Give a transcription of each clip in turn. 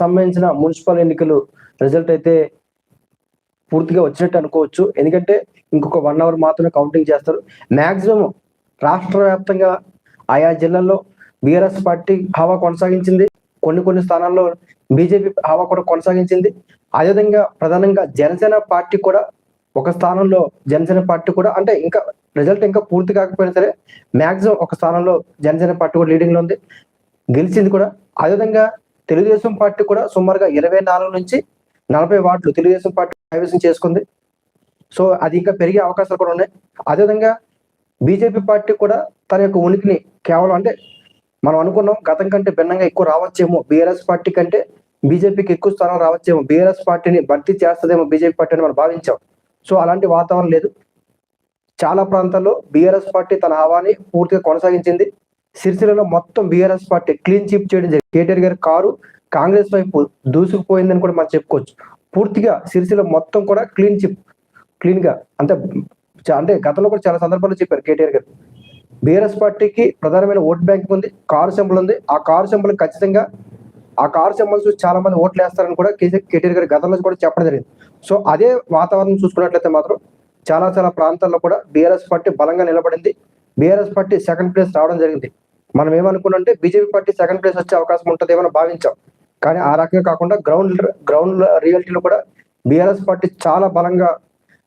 సంబంధించిన మున్సిపల్ ఎన్నికలు రిజల్ట్ అయితే పూర్తిగా వచ్చినట్టు అనుకోవచ్చు. ఎందుకంటే ఇంకొక వన్ అవర్ మాత్రమే కౌంటింగ్ చేస్తారు. మ్యాక్సిమం రాష్ట్ర వ్యాప్తంగా ఆయా జిల్లాల్లో బీఆర్ఎస్ పార్టీ హవా కొనసాగించింది. కొన్ని కొన్ని స్థానాల్లో బీజేపీ హవా కూడా కొనసాగించింది. అదేవిధంగా ప్రధానంగా జనసేన పార్టీ కూడా ఒక స్థానంలో జనసేన పార్టీ కూడా అంటే ఇంకా రిజల్ట్ ఇంకా పూర్తి కాకపోయినా సరే మ్యాక్సిమం ఒక స్థానంలో జనసేన పార్టీ కూడా లీడింగ్లో ఉంది. గెలిచింది కూడా. అదేవిధంగా తెలుగుదేశం పార్టీ కూడా సుమారుగా ఇరవై నాలుగు నుంచి నలభై వార్డులు తెలుగుదేశం పార్టీ కైవసం చేసుకుంది. సో అది ఇంకా పెరిగే అవకాశాలు కూడా ఉన్నాయి. అదేవిధంగా బీజేపీ పార్టీ కూడా తన యొక్క ఉనికిని కేవలం అంటే మనం అనుకున్నాం గతం కంటే భిన్నంగా ఎక్కువ రావచ్చేమో బీఆర్ఎస్ పార్టీ కంటే బీజేపీకి ఎక్కువ స్థానం రావచ్చేమో బీఆర్ఎస్ పార్టీని భర్తీ చేస్తుందేమో బీజేపీ పార్టీ అని మనం భావించాం. సో అలాంటి వాతావరణం లేదు. చాలా ప్రాంతాల్లో బీఆర్ఎస్ పార్టీ తన హావాన్ని పూర్తిగా కొనసాగించింది. సిరిసిల్లలో మొత్తం బీఆర్ఎస్ పార్టీ క్లీన్ చీప్ చేయడం జరిగింది. కేటీఆర్ గారి కారు కాంగ్రెస్ వైపు దూసుకుపోయిందని కూడా మనం చెప్పుకోవచ్చు. పూర్తిగా సిరిసిల్ల మొత్తం కూడా క్లీన్ చిప్ క్లీన్గా. అంటే అంటే గతంలో కూడా చాలా సందర్భాల్లో చెప్పారు కేటీఆర్ గారు. బీఆర్ఎస్ పార్టీకి ప్రధానమైన ఓట్ బ్యాంక్ ఉంది కారు సింబల్ ఉంది. ఆ కారు సింబల్ ఖచ్చితంగా ఆ కారు సింబల్స్ చాలా మంది ఓట్లు వేస్తారని కూడా కేసీ- కేటీఆర్ గారు గతంలో కూడా చెప్పడం జరిగింది. సో అదే వాతావరణం చూసుకున్నట్లయితే మాత్రం చాలా చాలా ప్రాంతాల్లో కూడా బీఆర్ఎస్ పార్టీ బలంగా నిలబడింది. బీఆర్ఎస్ పార్టీ సెకండ్ ప్లేస్ రావడం జరిగింది. మనం ఏమనుకున్నంటే బీజేపీ పార్టీ సెకండ్ ప్లేస్ వచ్చే అవకాశం ఉంటుంది ఏమని భావించాం. కానీ ఆ రకంగా కాకుండా గ్రౌండ్ గ్రౌండ్ రియాలిటీలో కూడా బీఆర్ఎస్ పార్టీ చాలా బలంగా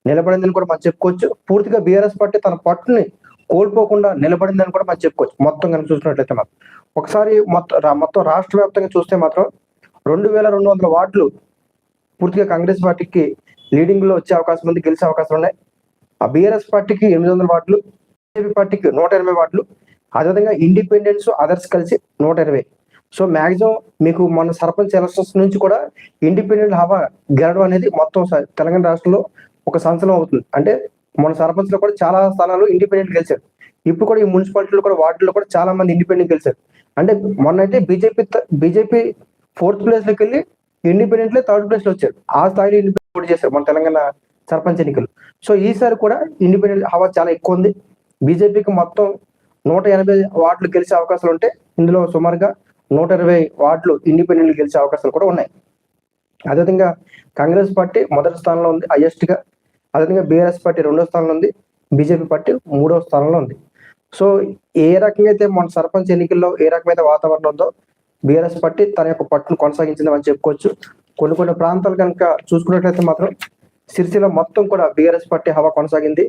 నిలబడిందని కూడా మనం చెప్పుకోవచ్చు. పూర్తిగా బీఆర్ఎస్ పార్టీ తన పట్టుని కోల్పోకుండా నిలబడిందని కూడా మనం చెప్పుకోవచ్చు. మొత్తం కనుక చూసినట్లయితే మాత్రం. ఒకసారి మొత్తం మొత్తం రాష్ట్ర వ్యాప్తంగా చూస్తే మాత్రం రెండు వేల రెండు వందల వార్డులు పూర్తిగా కాంగ్రెస్ పార్టీకి లీడింగ్లో వచ్చే అవకాశం ఉంది గెలిచే అవకాశం ఉన్నాయి. ఆ బీఆర్ఎస్ పార్టీకి ఎనిమిది వందల వార్డులు బీజేపీ పార్టీకి నూట ఎనభై వార్డులు అదేవిధంగా ఇండిపెండెన్స్ అదర్స్ కలిసి నూట ఇరవై. సో మాక్సిమం మీకు మన సర్పంచ్ ఎలక్షన్స్ నుంచి కూడా ఇండిపెండెంట్ హవా గెలడం అనేది మొత్తం స- తెలంగాణ రాష్ట్రంలో ఒక సంచలనం అవుతుంది. అంటే మన సర్పంచ్లో కూడా చాలా స్థానాలు ఇండిపెండెంట్ గెలిచారు. ఇప్పుడు కూడా ఈ మున్సిపాలిటీలో కూడా వార్డులో కూడా చాలా మంది ఇండిపెండెంట్ గెలిచారు. అంటే మొన్న అయితే బీజేపీ బీజేపీ ఫోర్త్ ప్లేస్లోకి వెళ్ళి ఇండిపెండెంట్లే థర్డ్ ప్లేస్లో వచ్చారు. ఆ స్థాయిలో ఇండిపెండెంట్ చేశారు మన తెలంగాణ సర్పంచ్ ఎన్నికలు. సో ఈసారి కూడా ఇండిపెండెంట్ హవా చాలా ఎక్కువ ఉంది. బీజేపీకి మొత్తం నూట ఎనభై వార్డులు గెలిచే అవకాశాలు ఉంటే ఇందులో సుమారుగా నూట ఇరవై వార్డులు ఇండిపెండెంట్లు గెలిచే అవకాశాలు కూడా ఉన్నాయి. అదేవిధంగా కాంగ్రెస్ పార్టీ మొదటి స్థానంలో ఉంది హైయెస్ట్గా. అదేవిధంగా బీఆర్ఎస్ పార్టీ రెండో స్థానంలో ఉంది బీజేపీ పార్టీ మూడో స్థానంలో ఉంది. సో ఏ రకంగా అయితే మన సర్పంచ్ ఎన్నికల్లో ఏ రకమైన వాతావరణం ఉందో బీఆర్ఎస్ పార్టీ తన యొక్క పట్టును కొనసాగించిందని చెప్పుకోవచ్చు. కొన్ని కొన్ని ప్రాంతాలు కనుక చూసుకున్నట్లయితే మాత్రం సిరిసిల్ల మొత్తం కూడా బీఆర్ఎస్ పార్టీ హవా కొనసాగింది.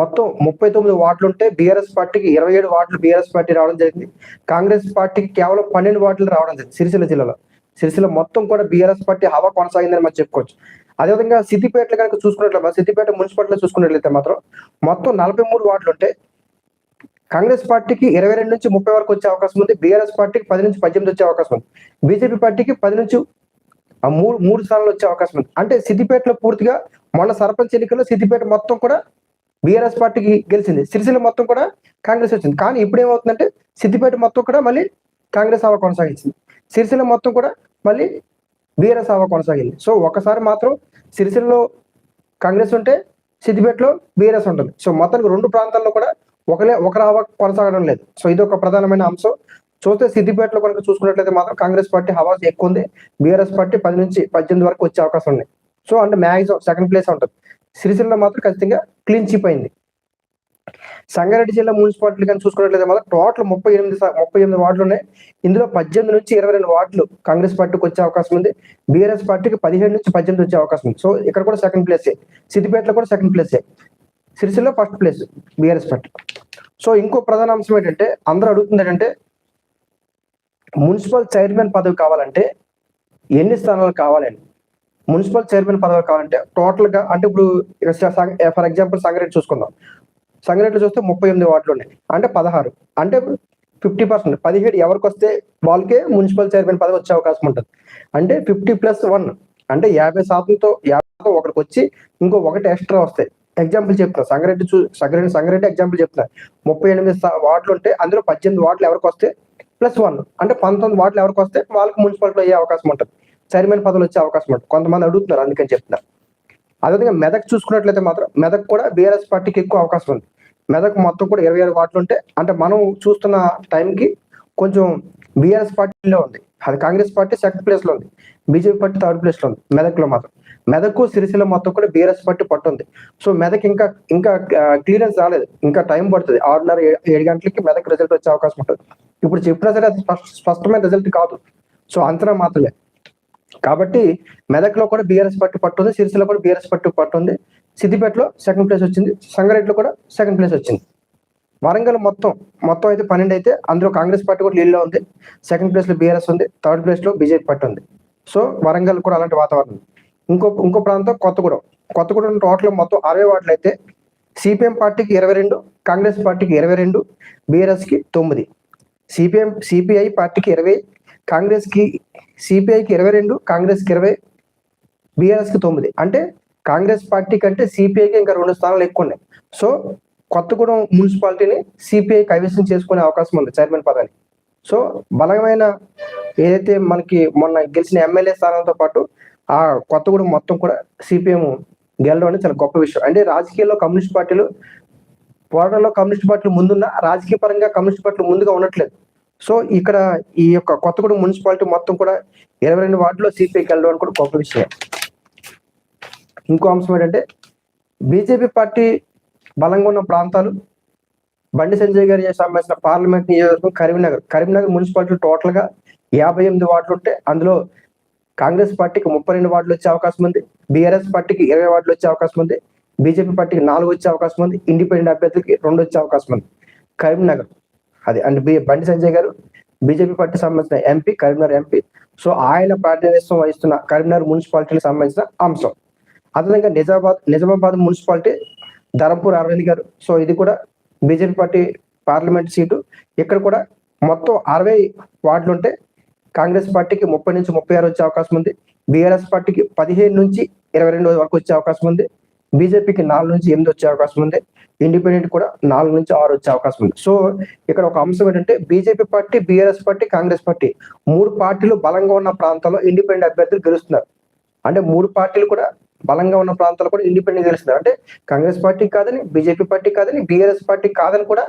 మొత్తం ముప్పై తొమ్మిది వార్డులు ఉంటే బీఆర్ఎస్ పార్టీకి ఇరవై ఏడు వార్డులు బీఆర్ఎస్ పార్టీ రావడం జరిగింది. కాంగ్రెస్ పార్టీకి కేవలం పన్నెండు వార్డులు రావడం జరిగింది సిరిసిల్ల జిల్లాలో. సిరిసిల్ల మొత్తం కూడా బీఆర్ఎస్ పార్టీ హవా కొనసాగిందని మనం చెప్పుకోవచ్చు. అదేవిధంగా సిద్దిపేటలో కనుక చూసుకున్నట్లయితే సిద్దిపేట మున్సిపాలిటీలో చూసుకున్నట్లయితే మాత్రం మొత్తం నలభై మూడు వార్డులు ఉంటే కాంగ్రెస్ పార్టీకి ఇరవై రెండు నుంచి ముప్పై వరకు వచ్చే అవకాశం ఉంది బీఆర్ఎస్ పార్టీకి పది నుంచి పద్దెనిమిది వచ్చే అవకాశం ఉంది బీజేపీ పార్టీకి పది నుంచి ఆ మూడు మూడు స్థానాలు వచ్చే అవకాశం ఉంది. అంటే సిద్దిపేటలో పూర్తిగా మొన్న సర్పంచ్ ఎన్నికల్లో సిద్దిపేట మొత్తం కూడా బీఆర్ఎస్ పార్టీకి గెలిచింది. సిరిసిల్ల మొత్తం కూడా కాంగ్రెస్ వచ్చింది. కానీ ఇప్పుడు ఏమవుతుందంటే సిద్దిపేట మొత్తం కూడా మళ్ళీ కాంగ్రెస్ హవా కొనసాగించింది. సిరిసిల్ల మొత్తం కూడా మళ్ళీ బీఆర్ఎస్ హవా కొనసాగింది. సో ఒకసారి మాత్రం సిరిసిల్లలో కాంగ్రెస్ ఉంటే సిద్దిపేటలో బీఆర్ఎస్ ఉంటుంది. సో మొత్తానికి రెండు ప్రాంతాల్లో కూడా ఒకలే ఒకరు హవా కొనసాగడం లేదు. సో ఇది ఒక ప్రధానమైన అంశం. చూస్తే సిద్దిపేటలో కనుక చూసుకున్నట్లయితే మాత్రం కాంగ్రెస్ పార్టీ హవా ఎక్కువ ఉంది. బీఆర్ఎస్ పార్టీ పది నుంచి పద్దెనిమిది వరకు వచ్చే అవకాశం ఉంది. సో అంటే మ్యాక్సిమం సెకండ్ ప్లేస్ ఉంటుంది. సిరిసిల్ల మాత్రం ఖచ్చితంగా క్లీన్ చిప్ అయింది సంగారెడ్డి జిల్లా మున్సిపాలిటీ కానీ చూసుకున్నట్లయితే మాత్రం టోటల్ ముప్పై ఎనిమిది ముప్పై ఎనిమిది వార్డులు ఉన్నాయి. ఇందులో పద్దెనిమిది నుంచి ఇరవై రెండు వార్డులు కాంగ్రెస్ పార్టీకి వచ్చే అవకాశం ఉంది. బీఆర్ఎస్ పార్టీకి పదిహేడు నుంచి పద్దెనిమిది వచ్చే అవకాశం ఉంది. సో ఇక్కడ కూడా సెకండ్ ప్లేస్ సిద్దిపేటలో కూడా second place సిరిసిల్లో first place BRS party. So ఇంకో ప్రధాన అంశం ఏంటంటే అందరూ అడుగుతుంది ఏంటంటే మున్సిపల్ చైర్మన్ పదవి కావాలంటే ఎన్ని స్థానాలు కావాలండి? మున్సిపల్ చైర్మన్ పదవి కావాలంటే టోటల్గా అంటే ఇప్పుడు ఫర్ ఎగ్జాంపుల్ సంగారెడ్డి చూసుకుందాం. సంగారెడ్డిలో చూస్తే ముప్పై ఎనిమిది వార్డులు ఉన్నాయి. అంటే పదహారు. అంటే ఫిఫ్టీ పర్సెంట్. పదిహేడు ఎవరికి వస్తే వాళ్ళకే మున్సిపల్ చైర్మన్ పదవి వచ్చే అవకాశం ఉంటుంది. అంటే ఫిఫ్టీ ప్లస్ వన్. అంటే యాభై శాతంతో యాభై శాతం ఒకరికి వచ్చి ఇంకో ఒకటి ఎక్స్ట్రా వస్తాయి. ఎగ్జాంపుల్ చెప్తున్నా. సంగారెడ్డి చూ సంగారెడ్డి సంగారెడ్డి ఎగ్జాంపుల్ చెప్తున్నా. ముప్పై ఎనిమిది వార్డులు ఉంటే అందులో పద్దెనిమిది వార్డులు ఎవరికి వస్తే ప్లస్ వన్. అంటే పంతొమ్మిది వార్డులు ఎవరికి వస్తే వాళ్ళకి మున్సిపాలిటీలో అయ్యే అవకాశం ఉంటుంది. చైర్మన్ పదవులు వచ్చే అవకాశం ఉంటుంది. కొంతమంది అడుగుతున్నారు అందుకని చెప్తున్నారు అదేవిధంగా మెదక్ చూసుకున్నట్లయితే మాత్రం మెదక్ కూడా బీఆర్ఎస్ పార్టీకి ఎక్కువ అవకాశం ఉంది. మెదక్ మొత్తం కూడా ఇరవై ఆరు వార్డులు ఉంటే అంటే మనం చూస్తున్న టైంకి కొంచెం బీఆర్ఎస్ పార్టీలో ఉంది. అది కాంగ్రెస్ పార్టీ సెకండ్ ప్లేస్లో ఉంది బీజేపీ పార్టీ థర్డ్ ప్లేస్లో ఉంది మెదక్లో మాత్రం. మెదక్ సిరిసిల్ల మొత్తం కూడా బీఆర్ఎస్ పార్టీ పట్టుంది సో మెదక్ ఇంకా ఇంకా క్లియరెన్స్ రాలేదు. ఇంకా టైం పడుతుంది. ఆరున్నర ఏ- ఏడు గంటలకి మెదక్ రిజల్ట్ వచ్చే అవకాశం ఉంటుంది. ఇప్పుడు చెప్పినా సరే అది స్పష్ట- స్పష్టమైన రిజల్ట్ కాదు. సో అంతరం మాత్రమే. కాబట్టి మెదక్లో కూడా బీఆర్ఎస్ పార్టీ పట్టుంది సిరిసిలో కూడా బీఆర్ఎస్ పార్టీ పట్టుంది సిద్దిపేటలో సెకండ్ ప్లేస్ వచ్చింది సంగారెడ్డిలో కూడా సెకండ్ ప్లేస్ వచ్చింది. వరంగల్ మొత్తం మొత్తం అయితే పన్నెండు అయితే అందులో కాంగ్రెస్ పార్టీ కూడా లీడ్లో ఉంది. సెకండ్ ప్లేస్లో బీఆర్ఎస్ ఉంది థర్డ్ ప్లేస్లో బీజేపీ పార్టీ ఉంది. సో వరంగల్ కూడా అలాంటి వాతావరణం. ఇంకో ఇంకో ప్రాంతం కొత్తగూడెం. కొత్తగూడెం టోటల్ మొత్తం అరవై వార్డులు అయితే సిపిఎం పార్టీకి ఇరవై రెండు కాంగ్రెస్ పార్టీకి ఇరవై రెండు బీఆర్ఎస్కి తొమ్మిది. సిపిఎం సిపిఐ పార్టీకి ఇరవై కాంగ్రెస్కి సిపిఐకి ఇరవై రెండు కాంగ్రెస్కి ఇరవై బీఆర్ఎస్కి తొమ్మిది. అంటే కాంగ్రెస్ పార్టీ కంటే సిపిఐకి ఇంకా రెండు స్థానాలు ఎక్కువ ఉన్నాయి సో కొత్తగూడెం మున్సిపాలిటీని సిపిఐ కైవసం చేసుకునే అవకాశం ఉంది చైర్మన్ పదాన్ని సో బలమైన ఏదైతే మనకి మొన్న గెలిచిన ఎమ్మెల్యే స్థానంతో పాటు ఆ కొత్తగూడెం మొత్తం కూడా సిపిఎం గెలవడం అనేది చాలా గొప్ప విషయం. అంటే రాజకీయాల్లో కమ్యూనిస్ట్ పార్టీలు పోరాటంలో కమ్యూనిస్ట్ పార్టీలు ముందున్న రాజకీయ పరంగా కమ్యూనిస్ట్ పార్టీలు ముందుగా ఉండట్లేదు. సో ఇక్కడ ఈ యొక్క కొత్తగూడెం మున్సిపాలిటీ మొత్తం కూడా ఇరవై రెండు వార్డులో సిపిఐకి వెళ్ళడం కూడా గొప్ప విషయం. ఇంకో అంశం ఏంటంటే బీజేపీ పార్టీ బలంగా ఉన్న ప్రాంతాలు బండి సంజయ్ గారి సంబంధించిన పార్లమెంట్ నియోజకవర్గం కరీంనగర్. కరీంనగర్ మున్సిపాలిటీ టోటల్గా యాభై ఎనిమిది వార్డులు ఉంటే అందులో కాంగ్రెస్ పార్టీకి ముప్పై రెండు వార్డులు వచ్చే అవకాశం ఉంది బీఆర్ఎస్ పార్టీకి ఇరవై వార్డులు వచ్చే అవకాశం ఉంది బీజేపీ పార్టీకి నాలుగు వచ్చే అవకాశం ఉంది ఇండిపెండెంట్ అభ్యర్థులకి రెండు వచ్చే అవకాశం ఉంది. కరీంనగర్ అది. And B Bandi Sanjay garu BJP party సంబంధించిన ఎంపీ కరీంనగర్ ఎంపీ. సో ఆయన ప్రాతినిధ్యం వహిస్తున్న కరీంనగర్ మున్సిపాలిటీకి సంబంధించిన అంశం. అదేవిధంగా నిజామాబాద్ నిజామాబాద్ మున్సిపాలిటీ ధరంపూర్ అరవింద్ గారు. సో ఇది కూడా బీజేపీ పార్టీ పార్లమెంట్ సీటు. ఇక్కడ కూడా మొత్తం అరవై వార్డులు ఉంటే కాంగ్రెస్ పార్టీకి ముప్పై నుంచి ముప్పై ఆరు వచ్చే అవకాశం ఉంది. బీఆర్ఎస్ పార్టీకి పదిహేను నుంచి ఇరవై రెండు వరకు వచ్చే అవకాశం ఉంది. బీజేపీకి నాలుగు నుంచి ఎనిమిది వచ్చే అవకాశం ఉంది. ఇండిపెండెంట్ కూడా నాలుగు నుంచి ఆరు వచ్చే అవకాశం ఉంది. సో ఇక్కడ ఒక అంశం ఏంటంటే BJP party BRS party Congress party మూడు పార్టీలు బలంగా ఉన్న ప్రాంతాల్లో ఇండిపెండెంట్ అభ్యర్థులు గెలుస్తున్నారు. అంటే మూడు పార్టీలు కూడా బలంగా ఉన్న ప్రాంతాలు కూడా ఇండిపెండెంట్ గెలుస్తున్నారు. అంటే కాంగ్రెస్ పార్టీ కాదని బీజేపీ పార్టీ కాదని బీఆర్ఎస్ పార్టీ కాదని కూడా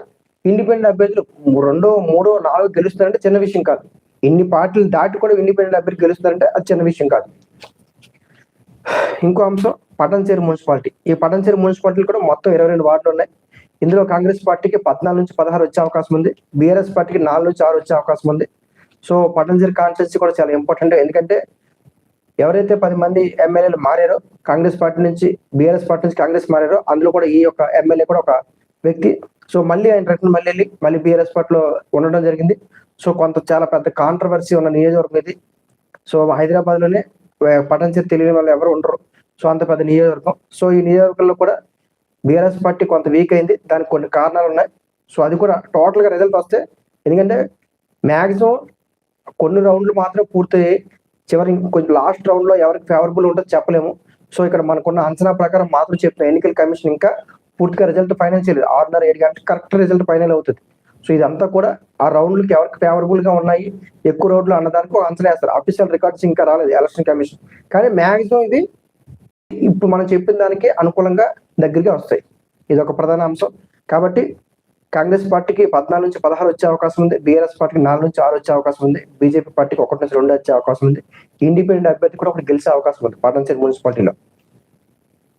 ఇండిపెండెంట్ అభ్యర్థులు రెండో మూడో నాలుగో గెలుస్తారంటే చిన్న విషయం కాదు. ఇన్ని పార్టీలు దాటి కూడా ఇండిపెండెంట్ అభ్యర్థి గెలుస్తారంటే అది చిన్న విషయం కాదు. ఇంకో అంశం పటంచేరు మున్సిపాలిటీ. ఈ పటంచేరు మున్సిపాలిటీలు కూడా మొత్తం ఇరవై రెండు వార్డులు ఉన్నాయి. ఇందులో కాంగ్రెస్ పార్టీకి పద్నాలుగు నుంచి పదహారు వచ్చే అవకాశం ఉంది. బీఆర్ఎస్ పార్టీకి నాలుగు నుంచి ఆరు వచ్చే అవకాశం ఉంది. సో పటంచేరు కాన్స్టిట్యూన్సీ కూడా చాలా ఇంపార్టెంట్. ఎందుకంటే ఎవరైతే పది మంది ఎమ్మెల్యేలు మారారో కాంగ్రెస్ పార్టీ నుంచి బీఆర్ఎస్ పార్టీ నుంచి కాంగ్రెస్ మారారో అందులో కూడా ఈ యొక్క ఎమ్మెల్యే కూడా ఒక వ్యక్తి. సో మళ్ళీ ఆయన రిటర్న్ మళ్ళీ వెళ్ళి మళ్ళీ బీఆర్ఎస్ పార్టీలో ఉండడం జరిగింది. సో కొంత చాలా పెద్ద కాంట్రవర్సీ ఉన్న నియోజకవర్గం ఇది. సో హైదరాబాద్లోనే పటంచేరి తెలియని వాళ్ళు ఎవరు ఉండరు. సో అంత పెద్ద నియోజకవర్గం. సో ఈ నియోజకవర్గంలో కూడా బీఆర్ఎస్ పార్టీ కొంత వీక్ అయింది. దానికి కొన్ని కారణాలు ఉన్నాయి. సో అది కూడా టోటల్గా రిజల్ట్ వస్తే ఎందుకంటే మ్యాక్సిమం కొన్ని రౌండ్లు మాత్రం పూర్తయ్యాయి. చివరి కొంచెం లాస్ట్ రౌండ్లో ఎవరికి ఫేవరబుల్ ఉంటుందో చెప్పలేము. సో ఇక్కడ మనకున్న అంచనా ప్రకారం మాత్రం చెప్పిన ఎన్నికల కమిషన్ ఇంకా పూర్తిగా రిజల్ట్ ఫైనల్ చేయలేదు. ఆరున్నర ఏడు గంటలకు కరెక్ట్ రిజల్ట్ ఫైనల్ అవుతుంది. సో ఇదంతా కూడా ఆ రౌండ్లకి ఎవరికి ఫేవరబుల్గా ఉన్నాయి ఎక్కువ రౌండ్లు అన్నదానికి ఒక అంచనా వేస్తారు. అఫీషియల్ రికార్డ్స్ ఇంకా రాలేదు ఎలక్షన్ కమిషన్ కానీ మాక్సిమం ఇది ఇప్పుడు మనం చెప్పిన దానికి అనుకూలంగా దగ్గరగా వస్తాయి. ఇది ఒక ప్రధాన అంశం. కాబట్టి కాంగ్రెస్ పార్టీకి పద్నాలుగు నుంచి పదహారు వచ్చే అవకాశం ఉంది. బీఆర్ఎస్ పార్టీకి నాలుగు నుంచి ఆరు వచ్చే అవకాశం ఉంది. బీజేపీ పార్టీకి ఒకటి నుంచి రెండు వచ్చే అవకాశం ఉంది. ఇండిపెండెంట్ అభ్యర్థి కూడా ఒకటి గెలిచే అవకాశం ఉంది పాటన్సేరు మున్సిపాలిటీలో.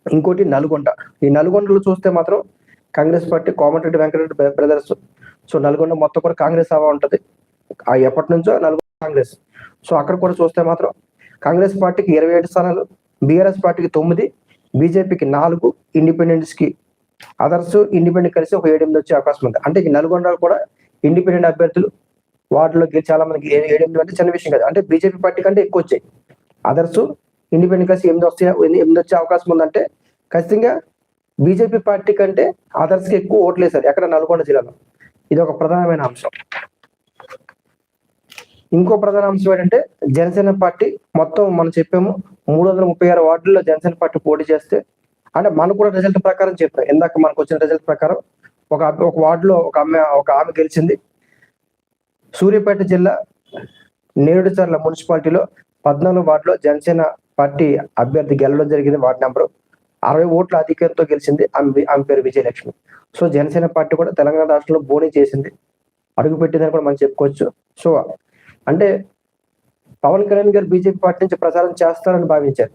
ఇంకోటి నల్గొండ. ఈ నల్గొండలో చూస్తే మాత్రం Congress party Komatireddy Venkatreddy brothers. So Nalgonda మొత్తం కూడా కాంగ్రెస్ హవా ఉంటుంది. ఆ ఎప్పటి నుంచో నల్గొండ కాంగ్రెస్. సో అక్కడ కూడా చూస్తే మాత్రం కాంగ్రెస్ పార్టీకి ఇరవై ఏడు స్థానాలు బీఆర్ఎస్ పార్టీకి తొమ్మిది బీజేపీకి నాలుగు ఇండిపెండెన్స్కి అదర్స్ ఇండిపెండెంట్ కలిసి ఒక ఏడెనిమిది వచ్చే అవకాశం ఉంది. అంటే ఈ నల్గొండలో కూడా ఇండిపెండెంట్ అభ్యర్థులు వార్డులో చాలా మందికి ఏడెనిమిది అంటే చిన్న విషయం కాదు. అంటే బీజేపీ పార్టీ కంటే ఎక్కువ వచ్చాయి. అదర్స్ ఇండిపెండెంట్ కలిసి ఎనిమిది వస్తాయి ఎనిమిది వచ్చే అవకాశం ఉందంటే ఖచ్చితంగా బీజేపీ పార్టీ కంటే అదర్స్కి ఎక్కువ ఓట్లు వేశారు ఎక్కడ? నల్గొండ జిల్లాలో. ఇది ఒక ప్రధానమైన అంశం. ఇంకో ప్రధాన అంశం ఏంటంటే జనసేన పార్టీ మొత్తం మనం చెప్పాము మూడు వందల ముప్పై ఆరు వార్డుల్లో జనసేన పార్టీ పోటీ చేస్తే అంటే మనకు కూడా రిజల్ట్ ప్రకారం చెప్పారు. ఇందాక మనకు వచ్చిన రిజల్ట్ ప్రకారం ఒక ఒక వార్డులో ఒక ఆమె ఒక ఆమె గెలిచింది. సూర్యాపేట జిల్లా నేరుడుచర్ల మున్సిపాలిటీలో పద్నాలుగు వార్డులో జనసేన పార్టీ అభ్యర్థి గెలవడం జరిగింది వార్డు నెంబర్. అరవై ఓట్ల అధికారంతో గెలిచింది ఆమె ఆమె పేరు విజయలక్ష్మి. సో జనసేన పార్టీ కూడా తెలంగాణ రాష్ట్రంలో బోనీ చేసింది. అడుగు పెట్టిందని కూడా మనం చెప్పుకోవచ్చు. సో అంటే పవన్ కళ్యాణ్ గారు బీజేపీ పార్టీ నుంచి ప్రచారం చేస్తారని భావించారు.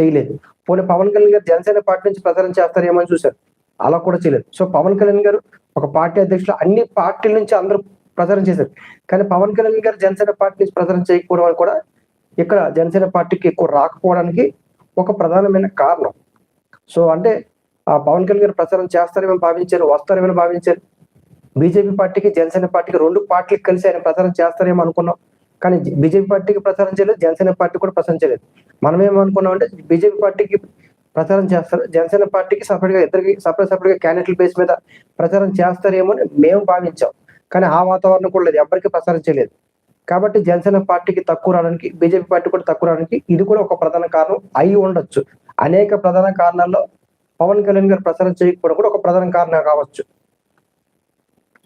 చేయలేదు. పోనీ పవన్ కళ్యాణ్ గారు జనసేన పార్టీ నుంచి ప్రచారం చేస్తారేమో అని చూశారు. అలా కూడా చేయలేదు. సో పవన్ కళ్యాణ్ గారు ఒక పార్టీ అధ్యక్షులు అన్ని పార్టీల నుంచి అందరూ ప్రచారం చేశారు. కానీ పవన్ కళ్యాణ్ గారు జనసేన పార్టీ నుంచి ప్రచారం చేయకపోవడం అని కూడా ఇక్కడ జనసేన పార్టీకి ఎక్కువ రాకపోవడానికి ఒక ప్రధానమైన కారణం. సో అంటే ఆ పవన్ కళ్యాణ్ గారు ప్రచారం చేస్తారేమని భావించారు వస్తారేమని భావించారు. బీజేపీ పార్టీకి జనసేన పార్టీకి రెండు పార్టీలు కలిసి ఆయన ప్రచారం చేస్తారేమో అనుకున్నాం. కానీ బీజేపీ పార్టీకి ప్రచారం చేయలేదు జనసేన పార్టీ కూడా ప్రచారం చేయలేదు. మనం ఏమనుకున్నాం అంటే బీజేపీ పార్టీకి ప్రచారం చేస్తారు జనసేన పార్టీకి సపరేట్గా ఇద్దరికి సపరేట్ సపరేట్గా క్యాండిడేట్ బేస్ మీద ప్రచారం చేస్తారేమో అని మేము భావించాం. కానీ ఆ వాతావరణం కూడా లేదు ఎవరికి ప్రచారం చేయలేదు. కాబట్టి జనసేన పార్టీకి తక్కువ రావడానికి బీజేపీ పార్టీ కూడా తక్కువ రావడానికి ఇది కూడా ఒక ప్రధాన కారణం అయి ఉండొచ్చు. అనేక ప్రధాన కారణాల్లో పవన్ కళ్యాణ్ గారు ప్రచారం చేయకపోవడం కూడా ఒక ప్రధాన కారణం కావచ్చు.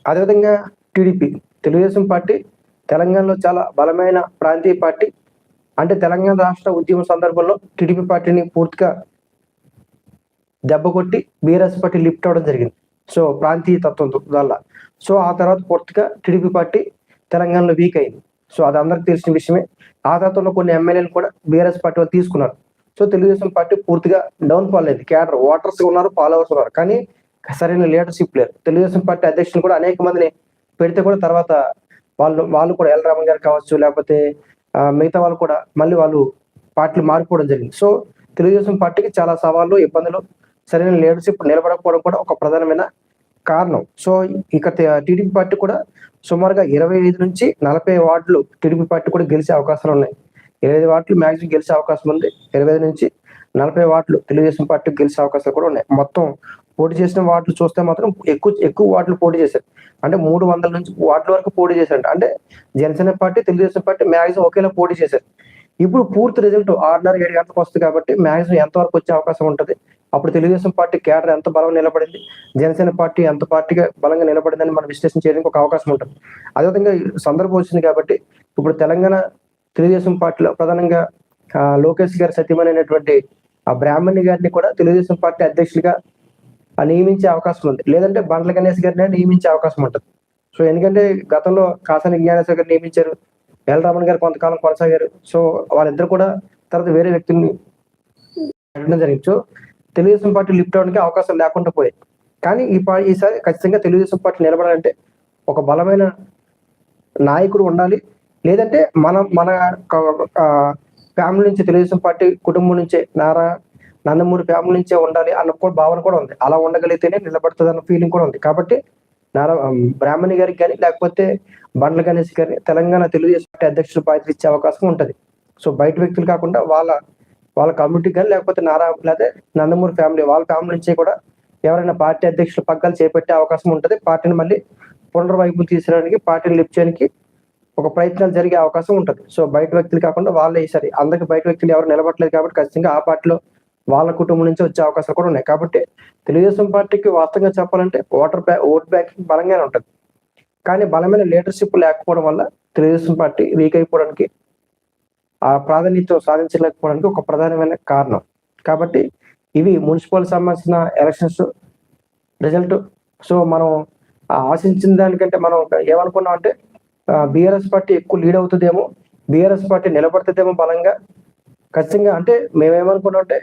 అదేవిధంగా టీడీపీ తెలుగుదేశం పార్టీ తెలంగాణలో చాలా బలమైన ప్రాంతీయ పార్టీ. అంటే తెలంగాణ రాష్ట్ర ఉద్యమం సందర్భంలో టీడీపీ పార్టీని పూర్తిగా దెబ్బ కొట్టి బీఆర్ఎస్ పార్టీ లిఫ్ట్ అవడం జరిగింది. సో ప్రాంతీయ తత్వం వల్ల. సో ఆ తర్వాత పూర్తిగా టీడీపీ పార్టీ తెలంగాణలో వీక్ అయింది. సో అది అందరికి తెలిసిన విషయమే. ఆ తర్వాత ఉన్న కొన్ని ఎమ్మెల్యేలు కూడా బీఆర్ఎస్ పార్టీ వాళ్ళు తీసుకున్నారు. సో తెలుగుదేశం పార్టీ పూర్తిగా డౌన్ ఫాల్ అయింది. క్యాడర్ ఓటర్స్ ఉన్నారు ఫాలోవర్స్ ఉన్నారు. కానీ సరైన లీడర్షిప్ లేరు. తెలుగుదేశం పార్టీ అధ్యక్షులు కూడా అనేక మందిని పెడితే కూడా తర్వాత వాళ్ళు వాళ్ళు కూడా ఎల్ రామన్ గారు కావచ్చు లేకపోతే మిగతా వాళ్ళు కూడా మళ్ళీ వాళ్ళు పార్టీలు మారిపోవడం జరిగింది. సో తెలుగుదేశం పార్టీకి చాలా సవాళ్ళు ఇబ్బందులు సరైన లీడర్షిప్ నిలబడకపోవడం కూడా ఒక ప్రధానమైన కారణం. సో ఇక టీడీపీ పార్టీ కూడా సుమారుగా ఇరవై ఐదు నుంచి నలభై వార్డులు టీడీపీ పార్టీ కూడా గెలిచే అవకాశాలు ఉన్నాయి. ఇరవై ఐదు వార్డులు మ్యాక్సిమం గెలిచే అవకాశం ఉంది. ఇరవై ఐదు నుంచి నలభై వార్డులు తెలుగుదేశం పార్టీ గెలిచే అవకాశాలు కూడా ఉన్నాయి. మొత్తం పోటీ చేసిన వార్డులు చూస్తే మాత్రం ఎక్కువ ఎక్కువ వార్డులు పోటీ చేశారు. అంటే మూడు వందల నుంచి వార్డుల వరకు పోటీ చేశారు అంటే Janasena party Telugu Desam party maximum ఒకేలా పోటీ చేశారు. ఇప్పుడు పూర్తి రిజల్ట్ ఆరున్నర ఏడు గంటలకు వస్తుంది కాబట్టి మ్యాక్సిమం ఎంత వరకు వచ్చే అవకాశం ఉంటుంది? అప్పుడు తెలుగుదేశం పార్టీ కేడర్ ఎంత బలం నిలబడింది? జనసేన పార్టీ ఎంత పార్టీగా బలంగా నిలబడిందని మనం విశ్లేషణ చేయడానికి ఒక అవకాశం ఉంటుంది. అదేవిధంగా సందర్భం వచ్చింది కాబట్టి ఇప్పుడు తెలంగాణ తెలుగుదేశం పార్టీలో ప్రధానంగా లోకేష్ గారి అనేటువంటి ఆ బ్రాహ్మణి గారిని కూడా తెలుగుదేశం పార్టీ అధ్యక్షులుగా నియమించే అవకాశం ఉంది. లేదంటే బండ్ల గణేష్ గారిని నియమించే అవకాశం ఉంటుంది. సో ఎందుకంటే గతంలో కాసాని జ్ఞానేశ్వర్ గారు నియమించారు ఎల్ రమణ్ గారు కొంతకాలం కొనసాగారు. సో వాళ్ళిద్దరు కూడా తర్వాత వేరే వ్యక్తుల్ని పెట్టడం జరిగింది. సో తెలుగుదేశం పార్టీ లిఫ్ట్ అవడానికి అవకాశం లేకుండా పోయాయి. కానీ ఈ ఈసారి ఖచ్చితంగా తెలుగుదేశం పార్టీ నిలబడాలంటే ఒక బలమైన నాయకుడు ఉండాలి. లేదంటే మనం మన ఫ్యామిలీ నుంచి తెలుగుదేశం పార్టీ కుటుంబం నుంచే నారా నందమూరి ఫ్యామిలీ నుంచే ఉండాలి అన్న కూడా భావన కూడా ఉంది. అలా ఉండగలిగితేనే నిలబడుతుంది అన్న ఫీలింగ్ కూడా ఉంది. కాబట్టి నారా బ్రాహ్మణి గారికి కానీ లేకపోతే బండ్ల గణేష్ గారి తెలంగాణ తెలుగుదేశం పార్టీ అధ్యక్షుడు బాధ్యత ఇచ్చే అవకాశం ఉంటుంది. సో బయట వ్యక్తులు కాకుండా వాళ్ళ వాళ్ళ కమ్యూనిటీ కానీ లేకపోతే నారా లేదా నందమూరి ఫ్యామిలీ వాళ్ళ ఫ్యామిలీ నుంచే కూడా ఎవరైనా పార్టీ అధ్యక్షులు పగ్గాలు చేపట్టే అవకాశం ఉంటుంది. పార్టీని మళ్ళీ పునర్వైపు తీసుకురావడానికి పార్టీని లిఫ్ట్ చేయడానికి ఒక ప్రయత్నాలు జరిగే అవకాశం ఉంటుంది. సో బయట వ్యక్తులు కాకుండా వాళ్ళే ఈసారి. అందరికి బయట వ్యక్తులు ఎవరు నిలబడలేదు కాబట్టి ఖచ్చితంగా ఆ పార్టీలో వాళ్ళ కుటుంబం నుంచి వచ్చే అవకాశాలు కూడా ఉన్నాయి. కాబట్టి తెలుగుదేశం పార్టీకి వాస్తవంగా చెప్పాలంటే ఓటర్ బ్యా ఓట్ బ్యాంకింగ్ బలంగానే ఉంటుంది. కానీ బలమైన లీడర్షిప్ లేకపోవడం వల్ల తెలుగుదేశం పార్టీ వీక్ అయిపోవడానికి ఆ ప్రాధాన్యత సాధించలేకపోవడానికి ఒక ప్రధానమైన కారణం. కాబట్టి ఇవి మున్సిపల్ సంబంధించిన ఎలక్షన్స్ రిజల్ట్. సో మనం ఆశించిన దానికంటే మనం ఏమనుకున్నాం అంటే బీఆర్ఎస్ పార్టీ ఎక్కువ లీడ్ అవుతుందేమో బీఆర్ఎస్ పార్టీ నిలబడుతుందేమో బలంగా ఖచ్చితంగా అంటే మేమేమనుకున్నాం అంటే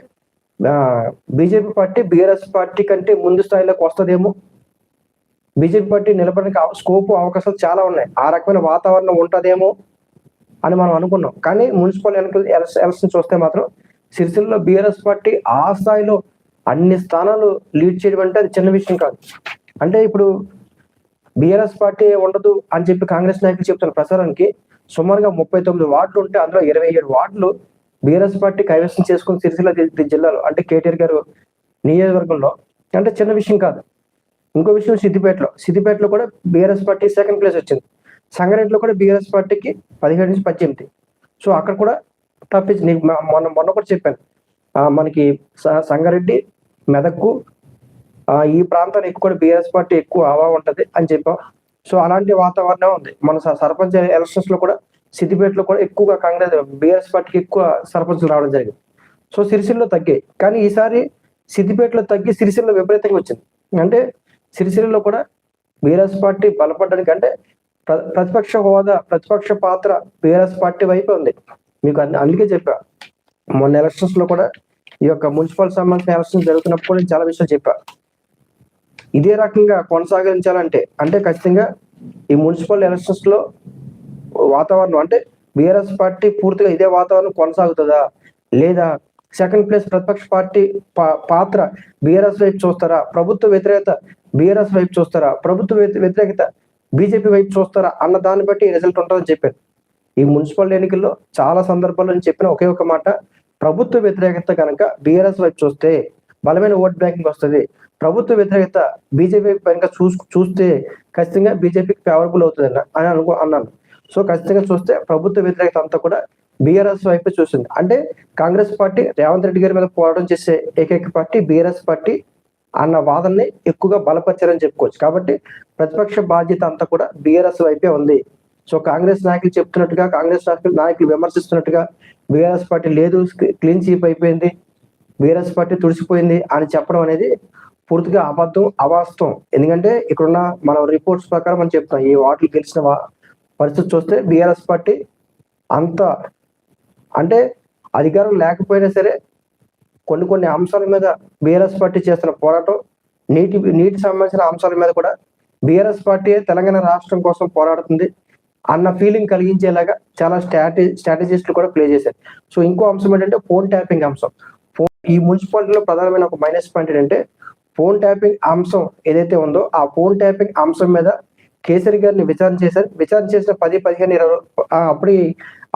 బీజేపీ పార్టీ బీఆర్ఎస్ పార్టీ కంటే ముందు స్థాయిలోకి వస్తుందేమో. బీజేపీ పార్టీ నిలబడడానికి స్కోపు స్కోప్ అవకాశాలు చాలా ఉన్నాయి. ఆ రకమైన వాతావరణం ఉంటుందేమో అని మనం అనుకున్నాం. కానీ మున్సిపల్ ఎన్నికలు ఎలక్షన్ చూస్తే మాత్రం సిరిసిల్లో బీఆర్ఎస్ పార్టీ ఆ స్థాయిలో అన్ని స్థానాలు లీడ్ చేయడం అంటే అది చిన్న విషయం కాదు. అంటే ఇప్పుడు బీఆర్ఎస్ పార్టీ ఉండదు అని చెప్పి కాంగ్రెస్ నాయకులు చెప్తున్న ప్రచారానికి సుమారుగా ముప్పై తొమ్మిది వార్డులు ఉంటే అందులో ఇరవై ఏడు వార్డులు బీఆర్ఎస్ పార్టీ కైవసం చేసుకుని సిరిసిల్ల జిల్లాలో అంటే కేటీఆర్ గారు నియోజకవర్గంలో అంటే చిన్న విషయం కాదు. ఇంకో విషయం సిద్దిపేటలో. సిద్దిపేటలో కూడా బీఆర్ఎస్ పార్టీ సెకండ్ ప్లేస్ వచ్చింది. సంగారెడ్డిలో కూడా బీఆర్ఎస్ పార్టీకి పదిహేడు నుంచి పద్దెనిమిది. సో అక్కడ కూడా తప్పించి నీకు మొన్న మొన్న కూడా చెప్పాను. మనకి సంగారెడ్డి మెదక్కు ఈ ప్రాంతానికి ఎక్కువ కూడా బీఆర్ఎస్ పార్టీ ఎక్కువ అవా ఉంటుంది అని చెప్పాం. సో అలాంటి వాతావరణం ఉంది. మన స- సర్పంచ్ ఎలక్షన్స్లో కూడా సిద్దిపేటలో కూడా ఎక్కువగా కాంగ్రెస్ బీఆర్ఎస్ పార్టీకి ఎక్కువ సర్పంచులు రావడం జరిగింది. సో సిరిసిల్లో తగ్గాయి. కానీ ఈసారి సిద్దిపేటలో తగ్గి సిరిసిల్లో విపరీతంగా వచ్చింది. అంటే సిరిసిల్లలో కూడా బీఆర్ఎస్ పార్టీ బలపడడానికి అంటే ప్ర- ప్రతిపక్ష హోదా ప్రతిపక్ష పాత్ర బీఆర్ఎస్ పార్టీ వైపే ఉంది. మీకు అందుకే చెప్పా. మొన్న ఎలక్షన్స్లో కూడా ఈ యొక్క మున్సిపల్ సంబంధించిన ఎలక్షన్ జరుగుతున్నప్పుడు కూడా నేను చాలా విషయాలు చెప్పా. ఇదే రకంగా కొనసాగించాలంటే అంటే ఖచ్చితంగా ఈ మున్సిపల్ ఎలక్షన్స్లో వాతావరణం అంటే బీఆర్ఎస్ పార్టీ పూర్తిగా ఇదే వాతావరణం కొనసాగుతుందా? లేదా సెకండ్ ప్లేస్ ప్రతిపక్ష పార్టీ పాత్ర బీఆర్ఎస్ వైపు చూస్తారా? ప్రభుత్వ వ్యతిరేకత బీఆర్ఎస్ వైపు చూస్తారా? ప్రభుత్వ వ్యతిరేకత బీజేపీ వైపు చూస్తారా? అన్న దాన్ని బట్టి రిజల్ట్ ఉంటుందని చెప్పారు. ఈ మున్సిపల్ ఎన్నికల్లో చాలా సందర్భాల్లో నేను చెప్పిన ఒకే ఒక మాట. ప్రభుత్వ వ్యతిరేకత కనుక బీఆర్ఎస్ వైపు చూస్తే బలమైన ఓట్ బ్యాంకింగ్ వస్తుంది. ప్రభుత్వ వ్యతిరేకత బీజేపీ కనుక చూస్తే ఖచ్చితంగా బీజేపీకి ఫేవరబుల్ అవుతుంది అని అనుకో అన్నాను. సో ఖచ్చితంగా చూస్తే ప్రభుత్వ వ్యతిరేకత అంతా కూడా బీఆర్ఎస్ వైపు చూసింది. అంటే కాంగ్రెస్ పార్టీ రేవంత్ రెడ్డి గారి మీద పోరాటం చేసే ఏకైక పార్టీ బీఆర్ఎస్ పార్టీ అన్న వాదనని ఎక్కువగా బలపరిచారని చెప్పుకోవచ్చు. కాబట్టి ప్రతిపక్ష బాధ్యత అంతా కూడా బీఆర్ఎస్ వైపే ఉంది. సో కాంగ్రెస్ నాయకులు చెప్తున్నట్టుగా కాంగ్రెస్ నాయకులు నాయకులు విమర్శిస్తున్నట్టుగా బీఆర్ఎస్ పార్టీ లేదు క్లీన్ చీప్ అయిపోయింది బీఆర్ఎస్ పార్టీ తుడిసిపోయింది అని చెప్పడం అనేది పూర్తిగా అబద్ధం అవాస్తవం. ఎందుకంటే ఇక్కడున్న మన రిపోర్ట్స్ ప్రకారం మనం చెప్తాం ఈ వార్డులు గెలిచిన పరిస్థితి చూస్తే బీఆర్ఎస్ పార్టీ అంత అంటే అధికారం లేకపోయినా సరే కొన్ని కొన్ని అంశాల మీద బీఆర్ఎస్ పార్టీ చేస్తున్న పోరాటం నీటి నీటి సంబంధించిన అంశాల మీద కూడా బీఆర్ఎస్ పార్టీ తెలంగాణ రాష్ట్రం కోసం పోరాడుతుంది అన్న ఫీలింగ్ కలిగించేలాగా చాలా స్ట్రాటజీ స్ట్రాటజిస్టులు కూడా ప్లే చేశారు. సో ఇంకో అంశం ఏంటంటే ఫోన్ ట్యాపింగ్ అంశం. ఫోన్ ఈ మున్సిపాలిటీలో ప్రధానమైన ఒక మైనస్ పాయింట్ ఏంటంటే ఫోన్ ట్యాపింగ్ అంశం ఏదైతే ఉందో ఆ ఫోన్ ట్యాపింగ్ అంశం మీద కేసరి గారిని విచారణ చేశారు. విచారణ చేసిన పది పదిహేను ఇరవై అప్పటి